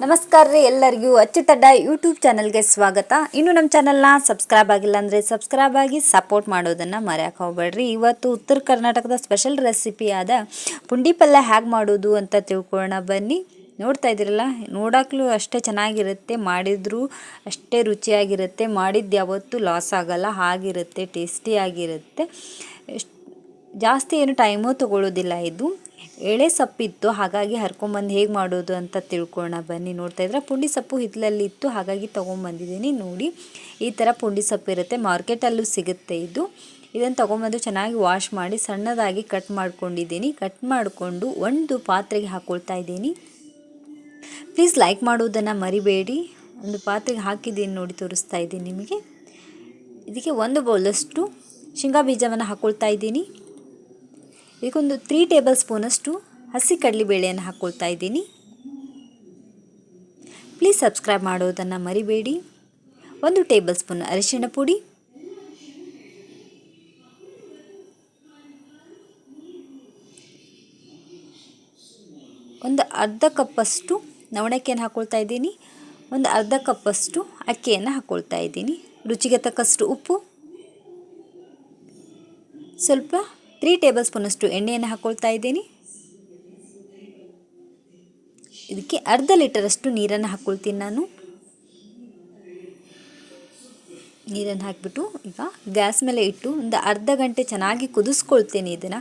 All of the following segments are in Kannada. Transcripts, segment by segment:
ನಮಸ್ಕಾರ ರೀ ಎಲ್ಲರಿಗೂ. ಅಚ್ಚುತಡ್ಡ ಯೂಟ್ಯೂಬ್ ಚಾನಲ್ಗೆ ಸ್ವಾಗತ. ಇನ್ನು ನಮ್ಮ ಚಾನಲ್ನ ಸಬ್ಸ್ಕ್ರೈಬ್ ಆಗಿಲ್ಲ ಅಂದರೆ ಸಬ್ಸ್ಕ್ರೈಬ್ ಆಗಿ ಸಪೋರ್ಟ್ ಮಾಡೋದನ್ನು ಮರೆಯೋಕೆ ಹೋಗ್ಬೇಡ್ರಿ. ಇವತ್ತು ಉತ್ತರ ಕರ್ನಾಟಕದ ಸ್ಪೆಷಲ್ ರೆಸಿಪಿ ಆದ ಪುಂಡಿ ಪಲ್ಯ ಹೇಗೆ ಮಾಡೋದು ಅಂತ ತಿಳ್ಕೊಳ್ಳೋಣ ಬನ್ನಿ. ನೋಡ್ತಾ ಇದ್ದೀರಲ್ಲ, ನೋಡೋಕ್ಲೂ ಅಷ್ಟೇ ಚೆನ್ನಾಗಿರುತ್ತೆ, ಮಾಡಿದರೂ ಅಷ್ಟೇ ರುಚಿಯಾಗಿರುತ್ತೆ, ಮಾಡಿದ್ದು ಯಾವತ್ತೂ ಲಾಸ್ ಆಗೋಲ್ಲ, ಹಾಗಿರುತ್ತೆ ಟೇಸ್ಟಿಯಾಗಿರುತ್ತೆ ಎಷ್ಟ್ ಜಾಸ್ತಿ ಏನು ಟೈಮು ತಗೊಳ್ಳೋದಿಲ್ಲ ಇದು. ಎಳೆ ಸೊಪ್ಪಿತ್ತು, ಹಾಗಾಗಿ ಹರ್ಕೊಂಬಂದು ಹೇಗೆ ಮಾಡೋದು ಅಂತ ತಿಳ್ಕೊಳ್ಳೋಣ ಬನ್ನಿ. ನೋಡ್ತಾ ಇದ್ರೆ ಪುಂಡಿ ಸೊಪ್ಪು ಹಿತ್ತಲಲ್ಲಿ ಇತ್ತು, ಹಾಗಾಗಿ ತೊಗೊಂಬಂದಿದ್ದೀನಿ ನೋಡಿ. ಈ ಥರ ಪುಂಡಿ ಸೊಪ್ಪು ಇರುತ್ತೆ ಮಾರ್ಕೆಟಲ್ಲೂ ಸಿಗುತ್ತೆ ಇದು. ಇದನ್ನು ತೊಗೊಂಬಂದು ಚೆನ್ನಾಗಿ ವಾಶ್ ಮಾಡಿ ಸಣ್ಣದಾಗಿ ಕಟ್ ಮಾಡ್ಕೊಂಡಿದ್ದೀನಿ. ಕಟ್ ಮಾಡಿಕೊಂಡು ಒಂದು ಪಾತ್ರೆಗೆ ಹಾಕ್ಕೊಳ್ತಾ ಇದ್ದೀನಿ. ಪ್ಲೀಸ್ ಲೈಕ್ ಮಾಡೋದನ್ನು ಮರಿಬೇಡಿ. ಒಂದು ಪಾತ್ರೆಗೆ ಹಾಕಿದ್ದೀನಿ ನೋಡಿ, ತೋರಿಸ್ತಾ ಇದ್ದೀನಿ ನಿಮಗೆ. ಇದಕ್ಕೆ ಒಂದು ಬೌಲಷ್ಟು ಶೇಂಗಾ ಬೀಜವನ್ನು ಹಾಕ್ಕೊಳ್ತಾ ಇದ್ದೀನಿ. ಇದಕ್ಕೊಂದು ತ್ರೀ ಟೇಬಲ್ ಸ್ಪೂನಷ್ಟು ಹಸಿ ಕಡಲೆಬೇಳೆಯನ್ನು ಹಾಕ್ಕೊಳ್ತಾ ಇದ್ದೀನಿ. ಪ್ಲೀಸ್ ಸಬ್ಸ್ಕ್ರೈಬ್ ಮಾಡೋದನ್ನು ಮರಿಬೇಡಿ. ಒಂದು ಟೇಬಲ್ ಸ್ಪೂನ್ ಅರಿಶಿಣ ಪುಡಿ. ಒಂದು ಅರ್ಧ ಕಪ್ಪಷ್ಟು ನವಣಕ್ಕಿಯನ್ನು ಹಾಕ್ಕೊಳ್ತಾ ಇದ್ದೀನಿ. ಒಂದು ಅರ್ಧ ಕಪ್ಪಷ್ಟು ಅಕ್ಕಿಯನ್ನು ಹಾಕ್ಕೊಳ್ತಾ ಇದ್ದೀನಿ. ರುಚಿಗೆ ತಕ್ಕಷ್ಟು ಉಪ್ಪು. ಸ್ವಲ್ಪ ತ್ರೀ ಟೇಬಲ್ ಸ್ಪೂನಷ್ಟು ಎಣ್ಣೆಯನ್ನು ಹಾಕ್ಕೊಳ್ತಾ ಇದ್ದೀನಿ. ಇದಕ್ಕೆ ಅರ್ಧ ಲೀಟರಷ್ಟು ನೀರನ್ನು ಹಾಕ್ಕೊಳ್ತೀನಿ ನಾನು. ನೀರನ್ನು ಹಾಕಿಬಿಟ್ಟು ಈಗ ಗ್ಯಾಸ್ ಮೇಲೆ ಇಟ್ಟು ಒಂದು ಅರ್ಧ ಗಂಟೆ ಚೆನ್ನಾಗಿ ಕುದಿಸ್ಕೊಳ್ತೇನೆ ಇದನ್ನು.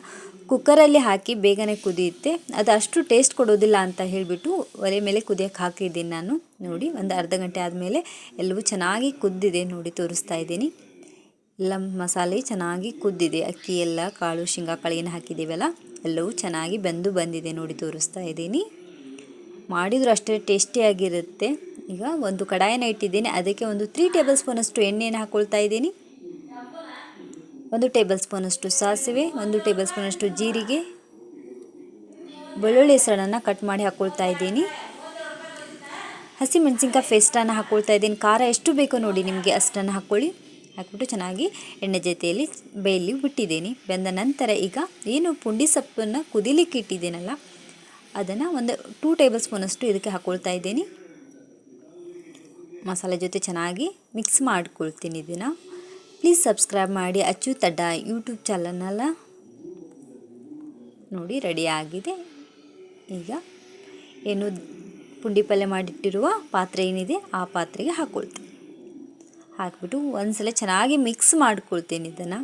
ಕುಕ್ಕರಲ್ಲಿ ಹಾಕಿ ಬೇಗನೆ ಕುದಿಯುತ್ತೆ. ಅದು ಅಷ್ಟು ಟೇಸ್ಟ್ ಕೊಡೋದಿಲ್ಲ ಅಂತ ಹೇಳಿಬಿಟ್ಟು ಒಲೆ ಮೇಲೆ ಕುದಿಯೋಕ್ಕೆ ಹಾಕಿದ್ದೀನಿ ನಾನು. ನೋಡಿ, ಒಂದು ಅರ್ಧ ಗಂಟೆ ಆದಮೇಲೆ ಎಲ್ಲವೂ ಚೆನ್ನಾಗಿ ಕುದ್ದಿದೆ. ನೋಡಿ, ತೋರಿಸ್ತಾ ಇದ್ದೀನಿ. ಎಲ್ಲ ಮಸಾಲೆ ಚೆನ್ನಾಗಿ ಕುದ್ದಿದೆ. ಅಕ್ಕಿ ಎಲ್ಲ, ಕಾಳು, ಶೇಂಗಾ ಕಾಳಿಯನ್ನು ಹಾಕಿದ್ದೀವಲ್ಲ, ಎಲ್ಲವೂ ಚೆನ್ನಾಗಿ ಬೆಂದು ಬಂದಿದೆ ನೋಡಿ, ತೋರಿಸ್ತಾ ಇದ್ದೀನಿ. ಮಾಡಿದರೂ ಅಷ್ಟೇ ಟೇಸ್ಟಿಯಾಗಿರುತ್ತೆ ಈಗ ಒಂದು ಕಡಾಯನ ಇಟ್ಟಿದ್ದೀನಿ. ಅದಕ್ಕೆ ಒಂದು ತ್ರೀ ಟೇಬಲ್ ಸ್ಪೂನಷ್ಟು ಎಣ್ಣೆಯನ್ನು ಹಾಕ್ಕೊಳ್ತಾ ಇದ್ದೀನಿ. ಒಂದು ಟೇಬಲ್ ಸ್ಪೂನಷ್ಟು ಸಾಸಿವೆ, ಒಂದು ಟೇಬಲ್ ಸ್ಪೂನಷ್ಟು ಜೀರಿಗೆ, ಬೆಳ್ಳುಳ್ಳಿ ಹೆಸರನ್ನು ಕಟ್ ಮಾಡಿ ಹಾಕ್ಕೊಳ್ತಾ ಇದ್ದೀನಿ. ಹಸಿಮೆಣಸಿನ್ಕಾಯಿ ಪೇಸ್ಟನ್ನು ಹಾಕ್ಕೊಳ್ತಾ ಇದ್ದೀನಿ. ಖಾರ ಎಷ್ಟು ಬೇಕೋ ನೋಡಿ ನಿಮಗೆ ಅಷ್ಟನ್ನು ಹಾಕ್ಕೊಳ್ಳಿ ಹಾಕ್ಬಿಟ್ಟು ಚೆನ್ನಾಗಿ ಎಣ್ಣೆ ಜೊತೆಯಲ್ಲಿ ಬೇಯಲಿ ಬಿಟ್ಟಿದ್ದೀನಿ ಬೆಂದ ನಂತರ ಈಗ ಏನು ಪುಂಡಿ ಸೊಪ್ಪನ್ನು ಕುದಿಲಿಕ್ಕೆ ಇಟ್ಟಿದ್ದೀನಲ್ಲ, ಅದನ್ನು ಒಂದು ಟೂ ಟೇಬಲ್ ಸ್ಪೂನಷ್ಟು ಇದಕ್ಕೆ ಹಾಕ್ಕೊಳ್ತಾ ಇದ್ದೀನಿ. ಮಸಾಲೆ ಜೊತೆ ಚೆನ್ನಾಗಿ ಮಿಕ್ಸ್ ಮಾಡ್ಕೊಳ್ತೀನಿ ಇದನ್ನು. ಪ್ಲೀಸ್ ಸಬ್ಸ್ಕ್ರೈಬ್ ಮಾಡಿ ಅಚ್ಚು ತಡ್ಡ ಯೂಟ್ಯೂಬ್ ಚಾನಲ್ನೆಲ್ಲ ನೋಡಿ ರೆಡಿ ಆಗಿದೆ. ಈಗ ಏನು ಪುಂಡಿ ಪಲ್ಯ ಮಾಡಿಟ್ಟಿರುವ ಪಾತ್ರೆ ಏನಿದೆ, ಆ ಪಾತ್ರೆಗೆ ಹಾಕ್ಕೊಳ್ತೀನಿ ಹಾಕ್ಬಿಟ್ಟು ಒಂದ್ಸಲ ಚೆನ್ನಾಗಿ ಮಿಕ್ಸ್ ಮಾಡ್ಕೊಳ್ತೀನಿ ಇದನ್ನು.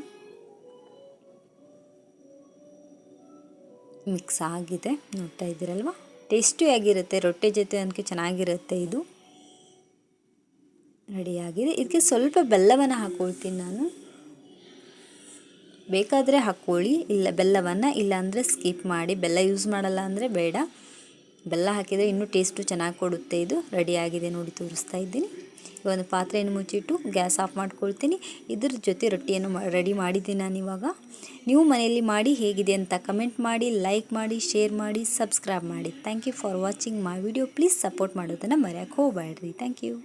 ಮಿಕ್ಸ್ ಆಗಿದೆ. ನೋಡ್ತಾ ಇದ್ದೀರಲ್ವ? ಟೇಸ್ಟಿಯಾಗಿರುತ್ತೆ ರೊಟ್ಟೆ ಜೊತೆ ಅದಕ್ಕೆ ಚೆನ್ನಾಗಿರುತ್ತೆ ಇದು. ರೆಡಿಯಾಗಿದೆ ಇದಕ್ಕೆ ಸ್ವಲ್ಪ ಬೆಲ್ಲವನ್ನು ಹಾಕ್ಕೊಳ್ತೀನಿ ನಾನು. ಬೇಕಾದರೆ ಹಾಕ್ಕೊಳ್ಳಿ. ಇಲ್ಲ, ಬೆಲ್ಲವನ್ನು. ಇಲ್ಲಾಂದರೆ ಸ್ಕಿಪ್ ಮಾಡಿ. ಬೆಲ್ಲ ಯೂಸ್ ಮಾಡಲ್ಲ ಅಂದರೆ ಬೇಡ. ಬೆಲ್ಲ ಹಾಕಿದರೆ ಇನ್ನೂ ಟೇಸ್ಟು ಚೆನ್ನಾಗಿ ಕೊಡುತ್ತೆ ಇದು. ರೆಡಿಯಾಗಿದೆ ನೋಡಿ ತೋರಿಸ್ತಾ ಇದ್ದೀನಿ. ಒಂದು ಪಾತ್ರೆಯನ್ನು ಮುಚ್ಚಿಟ್ಟು ಗ್ಯಾಸ್ ಆಫ್ ಮಾಡ್ಕೊಳ್ತೀನಿ. ಇದ್ರ ಜೊತೆ ರೊಟ್ಟಿಯನ್ನು ರೆಡಿ ಮಾಡಿದ್ದೀನಿ ನಾನು ಇವಾಗ. ನೀವು ಮನೆಯಲ್ಲಿ ಮಾಡಿ ಹೇಗಿದೆ ಅಂತ ಕಮೆಂಟ್ ಮಾಡಿ, ಲೈಕ್ ಮಾಡಿ, ಶೇರ್ ಮಾಡಿ, ಸಬ್ಸ್ಕ್ರೈಬ್ ಮಾಡಿ. Thank you for watching my video. Please support ಮಾಡೋದನ್ನು ಮರೆಯೋಕೆ ಹೋಗಬೇಡ್ರಿ. Thank you.